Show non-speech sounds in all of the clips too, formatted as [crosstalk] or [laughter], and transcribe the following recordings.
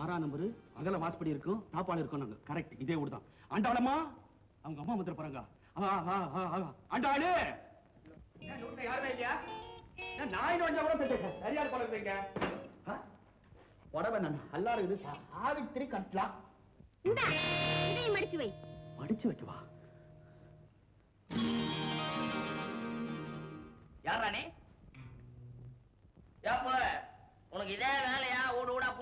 ஆறாம் நம்பரு அகல வாசப்படி இருக்கும் தாப்பாடு இருக்கும் நாங்க. கரெக்ட் இதே ஊர் தான். ஆண்டாளம்மா அவங்க அம்மா வந்துட போறாங்க. ஆண்டாளு! யாருமே இல்லையா? நாய் நோஞ்சா கூட சரியா நான் நல்லா இருக்குது. சாவித்திரி கட்டலாம் மடிச்சு வை. மடிச்சு வைக்கவா யாரானே ஏப்ப உனக்கு இதே வேலையா?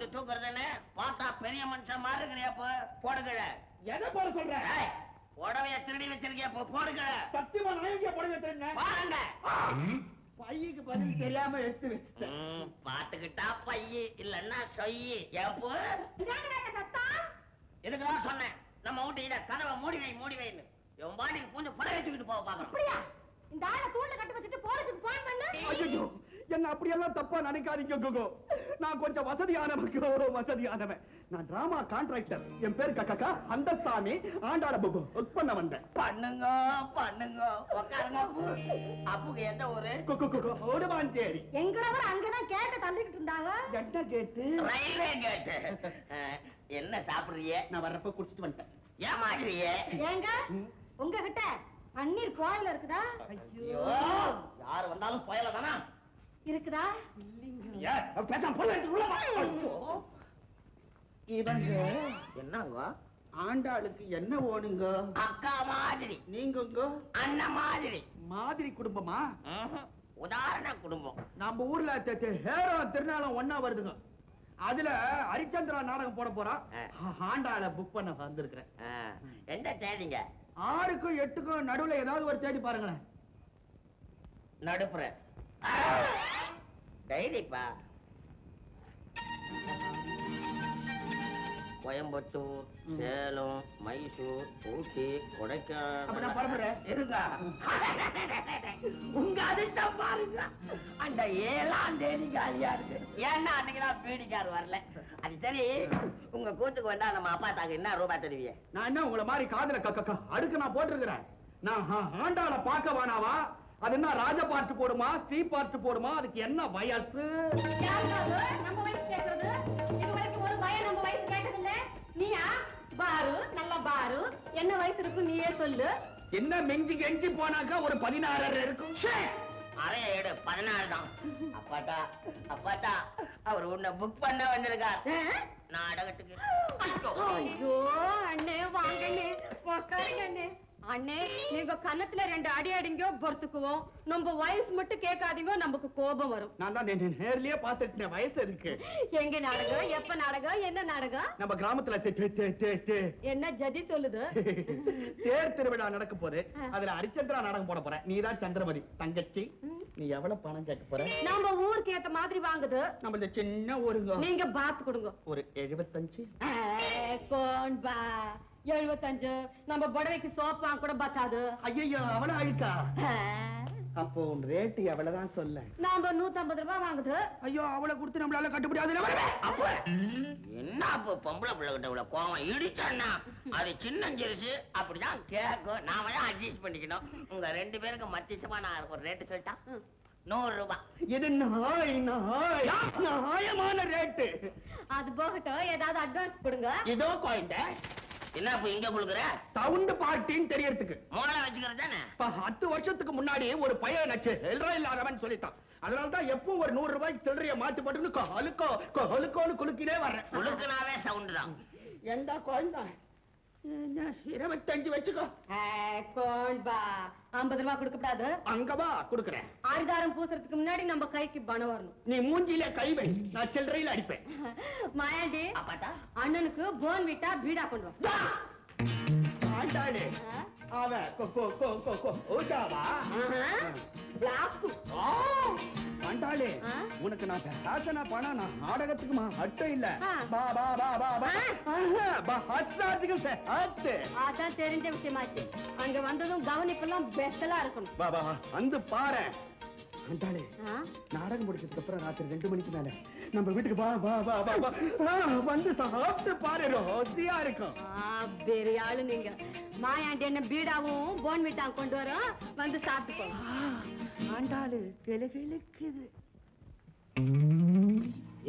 பூந்து தூக்குறதுன்னு பார்த்தா பெரிய மனுஷன் மாதிரி இருக்கிறியாப்ப போடுகிற எதை போட சொல்ற? புடவைய திருடி வச்சிருக்கியாப்ப போடுகிற சத்தியமா நான் எங்க புடவை தெரிஞ்சேன் பாருங்க பையக்கு பதில் தெரியாம எடுத்து வச்சுட்டேன். பாத்துக்கிட்டா பைய இல்லன்னா சொய்யி. சத்தம்? இதுக்குதான் சொன்னேன்? நம்ம வீட்டு கதவை மூடி வை மூடி வைன்னு. இவன் பாட்டுக்கு பூந்து புடவை தூக்கிட்டு போக அப்படியா? இந்த ஆளை தூண்ல கட்டி வச்சுட்டு போலீஸுக்கு போன் பண்ணு. ஐயோ என்ன அப்படியெல்லாம் தப்பா நினைக்காதீங்க கோகோ. நான் கொஞ்சம் வசதியானவன் வசதியானவன். நான் டிராமா கான்ட்ராக்டர் என் பேர் கக்கா அந்தஸ்தாமி ஆண்டாள புகு. ஒர்க் பண்ண வந்தேன். பண்ணுங்க பண்ணுங்க. உட்காருங்க அப்பு அப்புக்கு எந்த ஊரு? ஓடுவாஞ்சேரி. எங்களவர் அங்கதான் கேட்ட தள்ளிக்கிட்டு இருந்தாங்க? என்ன கேட்டு? ரயில்வே கேட்டு. என்ன சாப்பிடுறிய? நான் வர்றப்ப குடிச்சிட்டு வந்துட்டேன். ஏமாடுறிய ஏங்க உங்ககிட்ட பன்னீர் கோயில்ல இருக்குதா? ஐயோ யாரு வந்தாலும் புயல தானா? இருக்குதா. இவங்க என்னங்க? ஆண்டாளுக்கு என்ன ஓடுங்க அக்கா மாதிரி. நீங்க அண்ணன் மாதிரி. மாதிரி குடும்பமா. உதாரண குடும்பம். நம்ம ஊர்ல ஹேரோ திருநாளம் ஒன்னா வருதுங்க. அதுல ஹரிச்சந்திரா நாடகம் போட போறான். ஆண்டாள புக் பண்ண வந்திருக்கிறேன். எந்த தேதிங்க? ஆறுக்கும் எட்டுக்கும் நடுவுல ஏதாவது ஒரு தேதி பாருங்களேன். நடுப்புற. டைரிப்பா கோயம்புத்தூர். சேலம் மைசூர் ஊட்டி நான். கொடைக்கானல் உங்க அதிர்ஷ்டம் பாருங்க. அந்த ஏழாம் தேதி காலியா இருக்கு. ஏன்னா அன்னைக்கு தான் பீடிக்கார் வரல. அது சரி. உங்க கூத்துக்கு வந்தா நம்ம அப்பா தாக்கு என்ன ரூபாய் தருவிய? நான் என்ன உங்களை மாதிரி காதுல அடுக்கு நான் போட்டிருக்கிறேன். நான் ஆண்டாள பார்க்க வேணாவா அது என்ன ராஜ பாட்டு போடுமா ஸ்ரீ பாட்டு போடுமா? அதுக்கு என்ன வயசு? என்ன வயசு நீயே சொல்லு. என்ன மிஞ்சி கெஞ்சி போனாக்கா ஒரு பதினாறரை இருக்கும்! அறைய எடு பதினாறு தான். அப்பாட்டா அப்பாட்டா அவர் உன்னை புக் பண்ண வந்திருக்கார். நாடகத்துக்கு. ஐயோ. ஐயோ அண்ணே வாங்க அண்ணே உக்காருங்க அண்ணே அண்ணே நீங்க கன்னத்துல ரெண்டு அடி அடிங்க பொறுத்துக்குவோம் நம்ம வயசு மட்டும் கேட்காதீங்க நமக்கு கோபம் வரும். நான் தான் நேர்லயே பார்த்துட்டேன் வயசு இருக்கு. எங்க நாடகம் எப்ப நாடகம் என்ன நாடகம் நம்ம கிராமத்துல என்ன ஜதி சொல்லுது? [laughs] தேர் திருவிழா நடக்க போகுது. அதுல ஹரிச்சந்திரா நாடகம் போட போறேன். நீதான் சந்திரமதி. தங்கச்சி நீ எவ்வளவு பணம் கேட்க போற? நம்ம ஊருக்கு ஏத்த மாதிரி வாங்குது. நம்ம இந்த சின்ன ஊருங்க. நீங்க பாத்து கொடுங்க. ஒரு எழுபத்தஞ்சு. கோன் பா. எழுபத்தஞ்சு நம்ம புடவைக்கு சோப் வாங்க கூட பத்தாது. ஐயோ அவள அழுக்கா? அப்போ உன் ரேட்டு எவ்வளவுதான் சொல்ல நாம நூத்தம்பது ரூபாய் வாங்குது. ஐயோ அவளை கொடுத்து நம்மளால கட்டுப்படியாது அப்ப? என்ன அப்ப பொம்பளை பிள்ளை கிட்ட இவ்வளவு கோவம் இடிச்சா அது சின்னஞ்சிருச்சு அப்படிதான் கேட்கும் நாம தான் அட்ஜஸ்ட் பண்ணிக்கணும். உங்க ரெண்டு பேருக்கு மத்தியசமா நான் ஒரு ரேட்டு சொல்லிட்டா? நூறு ரூபாய் இது நாய் நாய். நியாயமான ரேட்டு அது போகட்டும். ஏதாவது அட்வான்ஸ் கொடுங்க. இதோ கோயிண்ட என்ன இப்ப இங்க கொடுக்குற சவுண்ட் பார்ட்டின்னு தெரியறதுக்கு. மூளை வச்சுக்கிறது தானே? பத்து வருஷத்துக்கு முன்னாடி ஒரு பையன் நச்சு எல்ரா இல்லாதவன் சொல்லிட்டான். அதனால தான் எப்போ ஒரு நூறு ரூபாய்க்கு சில்லறைய மாத்தி போட்டுன்னு கொலுக்கோ கொலுக்கோன்னு குலுக்கினே வர்றேன். உழுக்குனாவே சவுண்ட் தான். ஏண்டா குழந்தா? இருபத்தஞ்சு வச்சுக்கோ. கோன் பா ஐம்பது ரூபாய் கொடுக்க கூடாது அங்க வா குடுக்குறேன். ஆரிதாரம் பூசுறதுக்கு முன்னாடி நம்ம கைக்கு பணம் வரணும். நீ மூஞ்சில கை வை நான் சில்லறையில அடிப்பேன். மாயாண்டி அண்ணனுக்கு போன் விட்டா பீடா கொண்டு வா. ஊட்டாவா ஆஹா. பிளாக்கு. ஆண்டாளே ஆ? உனக்கு நான் சாசன பணம் நான் நாடகத்துக்குமா அட்டும் இல்ல. பா பா பா பா பா பா சே- ஹத்து. அதான் தெரிஞ்ச விஷயமாச்சு அங்க வந்ததும் கவனிப்பெல்லாம் பெஸ்டலா இருக்கணும் பா பா வந்து பாரு ஆண்டாளே ஆ? நாடகம் முடிச்சதுக்கு அப்புறம் ராத்திரி ரெண்டு மணிக்கு மேல. நம்ம வீட்டுக்கு வா வா வா வா வா. வந்து சாப்பிட்டு பாரு ரோசியா இருக்கும். ஆ, பெரிய ஆளு நீங்க மாயாண்டி என்ன பீடாவும் போன் விட்டாங்க கொண்டு வரோம் வந்து சாப்பிட்டு ஆண்டாளு கிளுகிளுக்குது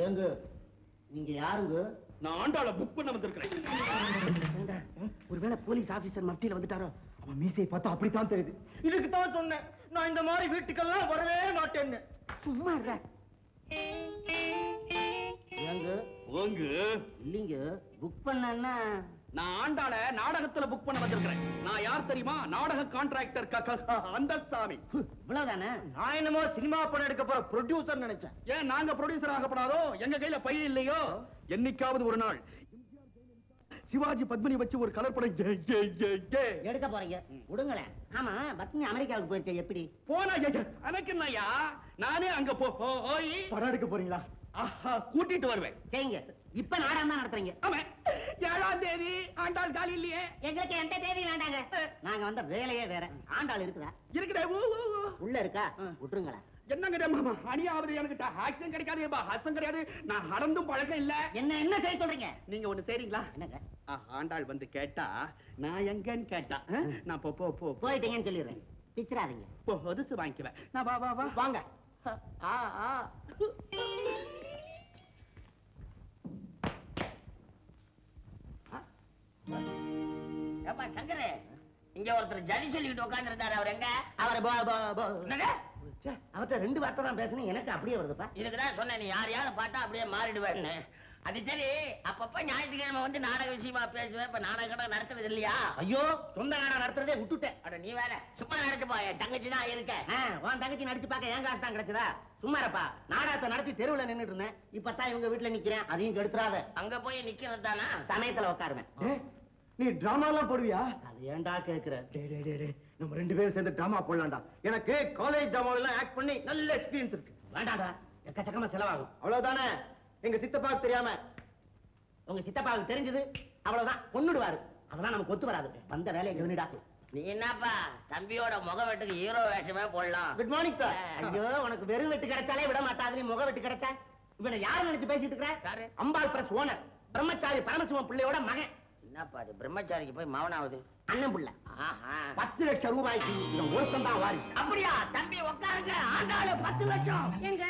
ஏங்க நீங்க யாருங்க? நான் ஆண்டாள புக் பண்ண வந்திருக்கிறேன். ஒருவேளை போலீஸ் ஆபீசர் மத்தியில வந்துட்டாரோ? அவன் மீசையை பார்த்தா அப்படித்தான் தெரியுது. இதுக்கு தான் சொன்னேன். நான் இந்த மாதிரி வீட்டுக்கெல்லாம் வரவே மாட்டேன்னு. சும்மா இருக்க ஏங்க? போங்க இல்லைங்க புக் பண்ணா நான் ஆண்டாள நாடகத்துல புக் பண்ண வந்திருக்கிறேன். நான் யார் தெரியுமா? நாடக கான்ட்ராக்டர் அந்த சாமி இவ்வளவுதானே? நான் என்னமோ சினிமா படம் எடுக்க போற ப்ரொடியூசர் நினைச்சேன். ஏன் நாங்க ப்ரொடியூசர் ஆகப்படாதோ? எங்க கையில பைய இல்லையோ? என்னைக்காவது ஒரு நாள் சிவாஜி பத்மினி வச்சு ஒரு கலர் படம். எடுக்க போறீங்க. விடுங்களேன். ஆமா பத்னி அமெரிக்காவுக்கு போயிருக்க எப்படி? போனா எனக்கு என்னய்யா? நானே அங்க போய் படம் எடுக்க போறீங்களா? ஆஹா, கூட்டிட்டு வருவேன். செய்யுங்க. இப்ப நாடகம் தான் நடத்துறீங்க. ஆமா. ஏழாம் தேதி ஆண்டாள் காலி இல்லையே? எங்களுக்கு எந்த தேதி வேண்டாங்க. நாங்க வந்த வேலையே வேற. ஆண்டாள் இருக்குதா? இருக்குதே. உள்ள இருக்கா? விட்டுருங்களேன். என்னங்க மாமா? அணியாவது எனக்கு ஆக்சன் கிடைக்காது கிடையாது. நான் நடந்தும் பழக்கம் இல்ல. என்ன என்ன செய்ய சொல்றீங்க? நீங்க ஒண்ணு செய்றீங்களா? என்னங்க? ஆண்டாள் வந்து கேட்டா நான் எங்கன்னு கேட்டா? நான் போ போ போ போயிட்டீங்கன்னு சொல்லிடுறேன். பிச்சிராதீங்க போ ஒதுசு வாங்கிக்குவேன். நான் வா வா வா. வாங்க. ஆ ஆ. ஏப்பா சங்கரு இங்க ஒருத்தர் ஜதி சொல்லிட்டு உட்கார்ந்து அவர் எங்க? அவர் அவர்கிட்ட ரெண்டு வார்த்தை தான் பேசுனேன். எனக்கு அப்படியே வருதுப்பா. இதுக்குதான் சொன்னேன் நீ யார் யாரை பார்த்தா அப்படியே மாறிடுவேன்னு. அது சரி அப்பப்ப ஞாயிற்றுக்கிழமை வந்து நாடக விஷயமா பேசுவேன். இப்ப நாடகம் நடத்துறது இல்லையா? ஐயோ சொந்த நாடகம் நடத்துறதே விட்டுட்டேன். அட நீ வேற. சும்மா போ என் தங்கச்சி தான் இருக்க. உன் தங்கச்சி நடிச்சு பார்க்க என் காசு தான் கிடைச்சதா? சும்மா இருப்பா. நாடகத்தை நடத்தி தெருவுல நின்னுட்டு இருந்தேன். இப்பதான் இவங்க வீட்டுல நிக்கிறேன். அதையும் கெடுத்துறாத. அங்க போய் நிக்கிறது தானா? சமயத்துல உட்காருவேன். நீ டிராமா எல்லாம் போடுவியா? அது ஏன்டா கேக்குற? டேய் டேய் டேய், நம்ம ரெண்டு பேரும் சேர்ந்து டிராமா போடலாம்டா. எனக்கு காலேஜ் டிராமாவில எல்லாம் ஆக்ட் பண்ணி நல்ல எக்ஸ்பீரியன்ஸ் இருக்கு. வேண்டாம்டா. எக்கச்சக்கமா செலவாகும். அவ்வளவுதானே? எங்க சித்தப்பாவுக்கு தெரியாம. உங்க சித்தப்பாவுக்கு தெரிஞ்சது அவ்வளவுதான். கொன்னுடுவாரு. அதெல்லாம் நமக்கு ஒத்து வராது. வந்த வேலையை கவனிடா. நீ என்னப்பா? தம்பியோட முக வெட்டுக்கு ஹீரோ வேஷமே போடலாம். குட் மார்னிங் சார் ஐயோ உனக்கு வெறும் வெட்டு கிடைச்சாலே விட மாட்டாது. நீ முக வெட்டு கிடைச்சா? இவனை யாரு நினைச்சு பேசிட்டு இருக்கிற? யாரு? அம்பாள் பிரஸ் ஓனர் பிரம்மச்சாரி பரமசிவம் பிள்ளையோட மகன். என்னப்பா அது பிரம்மச்சாரிக்கு போய் மவனாவது அண்ணன் புள்ள. பத்து லட்சம் ரூபாய்க்கு இவன் ஒருத்தன் தான் வாரிசு. அப்படியா? தம்பி உட்காருங்க. ஆண்டாளு பத்து லட்சம். எங்க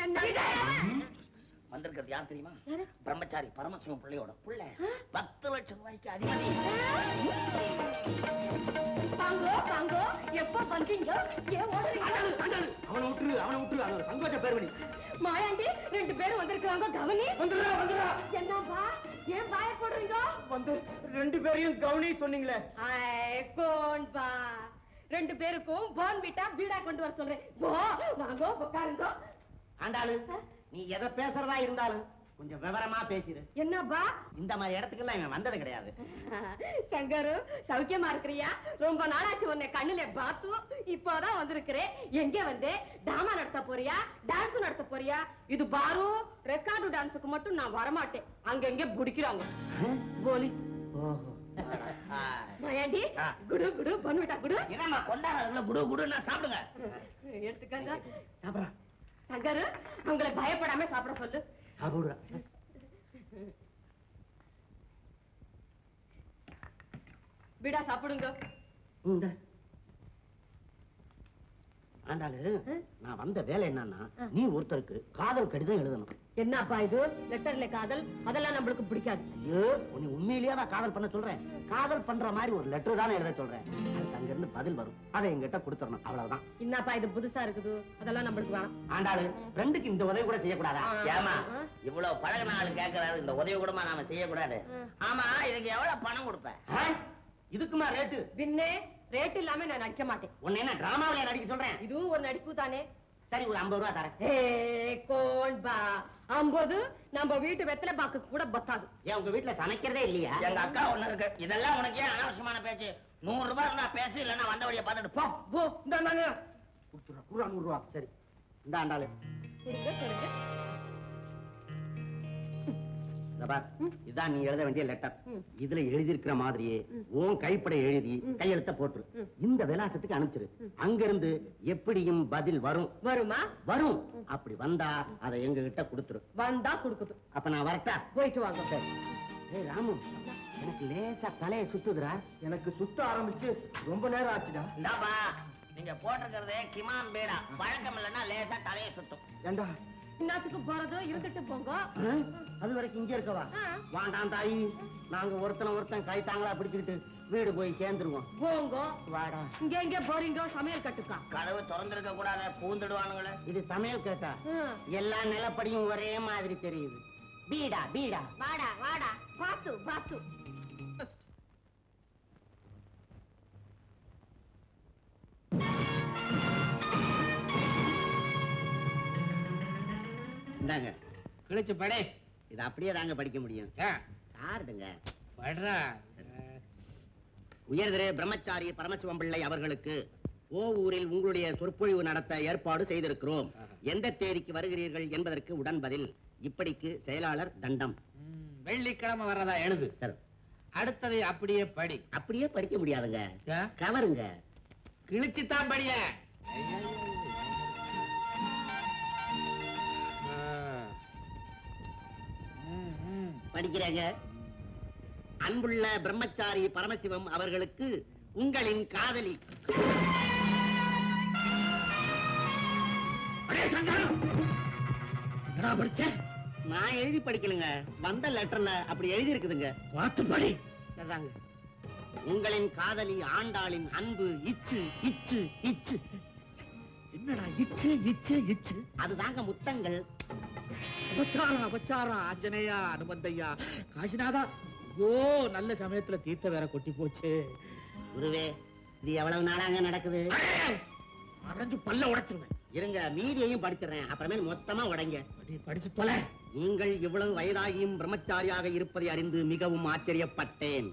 வந்திருக்கிறது யார் தெரியுமா? பிரம்மச்சாரி பரமசிவம் பிள்ளையோட புள்ள. பத்து லட்சம் ரூபாய்க்கு அதிகாரி. பாங்கோ பாங்கோ எப்போ வந்தீங்க? ஏன் ஓடுறீங்க? அவனை விட்டுரு அவனை விட்டுரு. அவன் சங்கோச்ச பேர்வழி. மாயாண்டி ரெண்டு பேரும் வந்திருக்காங்க கவனி. வந்துடுறா வந்துடுறா. என்னப்பா ஏன் பாய போடுறீங்க? வந்து ரெண்டு பேரையும் கவனி சொன்னீங்களே. ஐ, கோன் பா ரெண்டு பேருக்கும் போன் விட்டா வீடா கொண்டு வர சொல்றேன். போ வாங்கோ உட்காருங்க ஆண்டாளு நீ எதை பேசுறதா இருந்தாலும் கொஞ்சம் விவரமா பேசிடு. என்னப்பா? இந்த மாதிரி இடத்துக்கெல்லாம் இவன் வந்தது கிடையாது. சங்கரு சௌக்கியமா இருக்கிறியா? ரொம்ப நாளாச்சு உன்னை கண்ணுல பார்த்து இப்போதான் வந்திருக்கிறேன். எங்க வந்து? டிராமா நடத்த போறியா? டான்ஸ் நடத்த போறியா? இது பாரு ரெக்கார்டு டான்ஸுக்கு மட்டும் நான் வரமாட்டேன். அங்க எங்க பிடிக்கிறாங்க. போலீஸ். மயாண்டி. குடு குடு பண்ணிவிட்டா குடு. என்னம்மா கொண்டாடுறதுல குடு குடுன்னா சாப்பிடுங்க. எடுத்துக்கங்க சாப்பிடா சங்கரு அவங்களை பயப்படாம சாப்பிட சொல்லு. சாப்பிடுறா விடா சாப்பிடுங்க ஆண்டாளு? நான் வந்த வேலை என்னன்னா. நீ ஒருத்தருக்கு காதல் கடிதம் எழுதணும் என்னப்பா இது? லெட்டர்ல காதல் அதெல்லாம் நம்மளுக்கு பிடிக்காது. ஐயோ உன்னை உண்மையிலேயே நான் காதல் பண்ண சொல்றேன். காதல் பண்ற மாதிரி ஒரு லெட்டர் தானே எழுத சொல்றேன். அதுக்கு அங்க இருந்து பதில் வரும். அதை என்கிட்ட கொடுத்துடணும். அவ்வளவுதான். என்னப்பா இது புதுசா இருக்குது? அதெல்லாம் நம்மளுக்கு வேணாம். ஆண்டாளு ஃப்ரெண்டுக்கு இந்த உதவி கூட செய்யக்கூடாதா. ஏமா. இவ்வளவு பழகின ஆளு கேக்குறாரு. இந்த உதவி கூடமா நாம செய்யக்கூடாது. ஆமா இதுக்கு எவ்வளவு பணம் கொடுப்பேன் இதுக்குமா ரேட்டு பின்னே ரேட் இல்லாம நான் நடிக்க மாட்டேன். உன்னை என்ன டிராமாவில நடிக்க சொல்றேன்? இதுவும் ஒரு நடிப்பு தானே? சரி ஒரு ஐம்பது ரூபா தரேன். ஏ கோன் பா ஐம்பது நம்ம வீட்டு வெத்தலை பாக்கு கூட பத்தாது. ஏன் உங்க வீட்டுல சமைக்கிறதே இல்லையா? எங்க அக்கா ஒண்ணு இருக்கு. இதெல்லாம் உனக்கு ஏன் அனாவசியமான பேச்சு? நூறு ரூபாய் இருந்தா பேசு இல்லன்னா வந்த வழியை பார்த்துட்டு போ. போ குடுறா நூறு ரூபா சரி. இந்த ஆண்டாளு இதான் நீ எழுத வேண்டிய லெட்டர். இதுல எழுதியிருக்கிற மாதிரியே. உன் கைப்பட எழுதி. கையெழுத்த போட்டுரு. இந்த விலாசத்துக்கு அனுப்பிச்சிரு. அங்கிருந்து எப்படியும் பதில் வரும். வருமா? வரும். அப்படி வந்தா அதை எங்க கிட்ட கொடுத்துரு. வந்தா கொடுக்குது அப்ப நான் வரட்டா? போயிட்டு வாங்க. ஏய் ராமு எனக்கு லேசா தலையை சுத்துதுடா. எனக்கு சுத்த ஆரம்பிச்சு ரொம்ப நேரம் ஆச்சுடா. இந்தாப்பா நீங்க போட்டிருக்கிறதே கிமான் பேடா. பழக்கம் இல்லைன்னா லேசா தலையை சுத்தும். ஏண்டா? இன்னத்துக்கு போறது இருந்துட்டு போங்க? அது வரைக்கும் இங்க இருக்கவா. வாண்டாம் தாயி. நாங்க ஒருத்தனை ஒருத்தன் கை தாங்களா பிடிச்சுக்கிட்டு வீடு போய் சேர்ந்துருவோம். போங்க. வாடா. இங்க எங்க போறீங்க? சமையல் கட்டுக்கா. கதவு திறந்திருக்க கூடாத பூந்துடுவானுங்களே. இது சமையல் கேட்டா. எல்லா நிலப்படியும் ஒரே மாதிரி தெரியுது. பீடா பீடா. வாடா வாடா. பாத்து பாத்து. இந்தாங்க. கிழிச்சு படே. இது அப்படியே தாங்க படிக்க முடியும். யாருடுங்க படுறா. உயர்திரு பிரம்மச்சாரி பரமசிவம் பிள்ளை அவர்களுக்கு ஓவூரில் உங்களுடைய சொற்பொழிவு நடத்த ஏற்பாடு செய்திருக்கிறோம். எந்த தேதிக்கு வருகிறீர்கள் என்பதற்கு உடன் பதில் இப்படிக்கு செயலாளர் தண்டம். வெள்ளிக்கிழமை வர்றதா எழுது. சார். அடுத்தது அப்படியே படி. அப்படியே படிக்க முடியாதுங்க? கவருங்க. கிழிச்சுத்தான் படிய. படிக்கிறேங்க. அன்புள்ள பிரம்மச்சாரி பரமசிவம் அவர்களுக்கு உங்களின் காதலி. படிச்ச? நான் எழுதி படிக்கலங்க. வந்த லெட்டர்ல அப்படி எழுதி இருக்குதுங்க பார்த்து படி. உங்களின் காதலி ஆண்டாளின் அன்பு இச்சு இச்சு இச்சு. என்னடா இச்சு இச்சு இச்சு. அதுதாங்க முத்தங்கள். அபச்சாரம் அபச்சாரம் ஆஞ்சநேயா அனுபந்தையா காசிநாதா ஐயோ நல்ல சமயத்துல தீர்த்த வேற கொட்டி போச்சு. குருவே இது எவ்வளவு நாளாங்க நடக்குது? மறைஞ்சு பல்ல உடைச்சிருவேன். இருங்க மீதியையும் படிச்சிடுறேன். அப்புறமேல் மொத்தமா உடைங்க. படி, படிச்சு தொலை. நீங்கள் இவ்வளவு வயதாகியும் பிரம்மச்சாரியாக இருப்பதை அறிந்து மிகவும் ஆச்சரியப்பட்டேன்.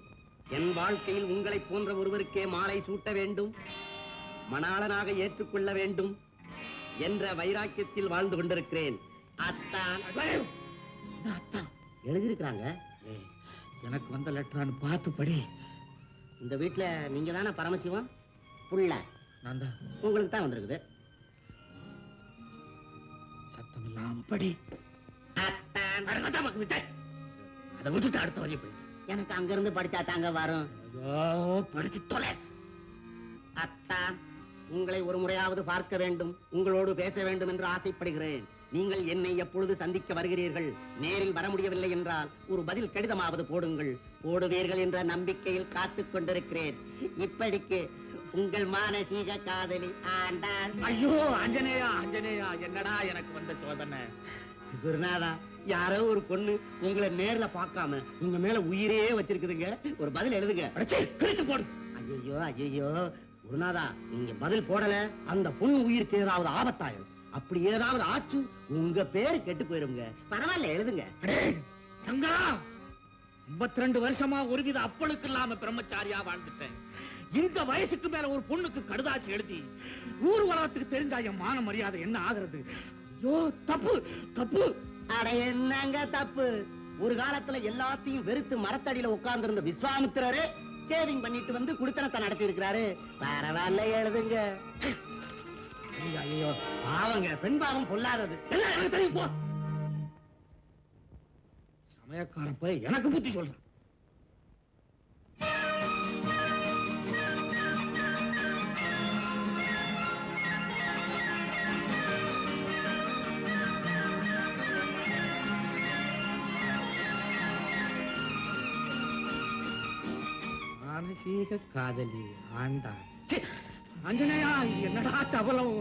என் வாழ்க்கையில் உங்களைப் போன்ற ஒருவருக்கே மாலை சூட்ட வேண்டும். மணாளனாக ஏற்றுக்கொள்ள வேண்டும் என்ற வைராக்கியத்தில் வாழ்ந்து கொண்டிருக்கிறேன். அத்தான்? எழுதியிருக்கிறாங்க. எனக்கு வந்த லெட்டரான்னு பார்த்து படி. இந்த வீட்டுல நீங்க தானே பரமசிவம்? புள்ள. நான் தான். உங்களுக்கு தான் வந்திருக்குது. சத்தம் இல்லாம படி. அதை விட்டுட்டு அடுத்த வரையும் எனக்கு அங்கிருந்து படிச்சா தாங்க வரும். படிச்சு தொலை. உங்களை ஒரு முறையாவது பார்க்க வேண்டும் உங்களோடு பேச வேண்டும் என்று ஆசைப்படுகிறேன். நீங்கள் என்னை எப்பொழுது சந்திக்க வருகிறீர்கள்? நேரில் வர முடியவில்லை என்றால் ஒரு பதில் கடிதமாவது போடுங்கள். போடுவீர்கள் என்ற நம்பிக்கையில் காத்துக் கொண்டிருக்கிறேன். இப்படிக்கு உங்கள் மானசீக காதலி ஆண்டாள். ஐயோ ஆஞ்சநேயா ஆஞ்சநேயா என்னடா எனக்கு வந்த சோதனை? குருநாதா யாரோ ஒரு பொண்ணு உங்களை நேர்ல பார்க்காம உங்க மேல உயிரே வச்சிருக்குதுங்க. ஒரு பதில் எழுதுங்க. ஐயோ ஐயோ குருநாதா நீங்க பதில் போடல. அந்த பொண்ணு உயிருக்கு ஏதாவது ஆபத்தாயிரும் அப்படி ஏதாவது ஆச்சு உங்க பேரு கெட்டு போயிருங்க பரவாயில்ல எழுதுங்க. சங்கரா 52 ரெண்டு வருஷமா ஒருவித அப்பளுக்கு இல்லாம பிரம்மச்சாரியா வாழ்ந்துட்டேன். இந்த வயசுக்கு மேல ஒரு பொண்ணுக்கு கடுதாச்சு எழுதி ஊர் உலகத்துக்கு தெரிஞ்சா என் மான மரியாதை என்ன ஆகுறது? ஐயோ தப்பு தப்பு. அட என்னங்க தப்பு? ஒரு காலத்துல எல்லாத்தையும் வெறுத்து மரத்தடியில உட்கார்ந்து இருந்த விஸ்வாமித்திரரு ஷேவிங் பண்ணிட்டு வந்து குடுத்தனத்தை நடத்தி இருக்கிறாரு பரவாயில்ல எழுதுங்க. ஐயோ, பாவங்க பெண் பாவம் பொல்லாதது. எல்லாம் எனக்கு தெரியும் போ. போய் எனக்கு புத்தி சொல்றேன். காதலி ஆண்டா ச்சே, ஆஞ்சநேயா இது என்னடா சபலம்